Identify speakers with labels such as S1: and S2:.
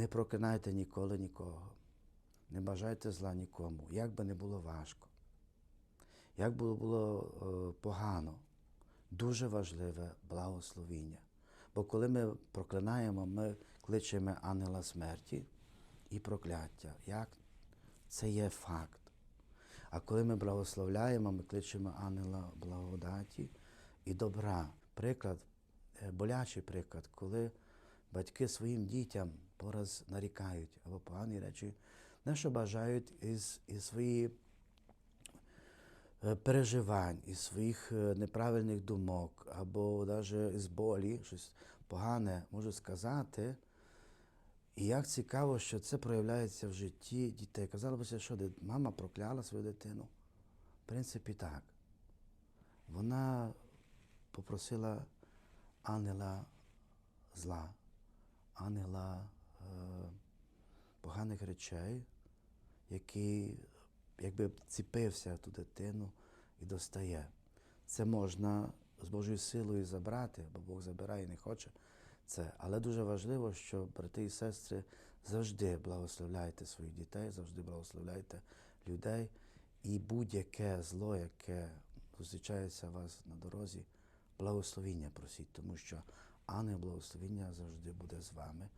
S1: Не проклинайте ніколи нікого. Не бажайте зла нікому, як би не було важко, як би було е, погано. Дуже важливе благословіння. Бо коли ми проклинаємо, ми кличемо ангела смерті і прокляття. Як? Це є факт. А коли ми благословляємо, ми кличемо ангела благодаті і добра. Приклад, е, болячий приклад, коли батьки своїм дітям пораз нарікають або погані речі, не що бажають із, із свої е, переживань, із своїх е, неправильних думок, або навіть із болі, щось погане можуть сказати. І як цікаво, що це проявляється в житті дітей. Казалося, що мама прокляла свою дитину. В принципі, так. Вона попросила ангела зла, ангела е, поганих речей, який якби ціпився ту дитину і достає. Це можна з Божою силою забрати, бо Бог забирає і не хоче це. Але дуже важливо, що брати і сестри завжди благословляйте своїх дітей, завжди благословляйте людей. І будь-яке зло, яке зустрічається вас на дорозі, благословіння просіть, тому що ангел благословіння завжди буде з вами.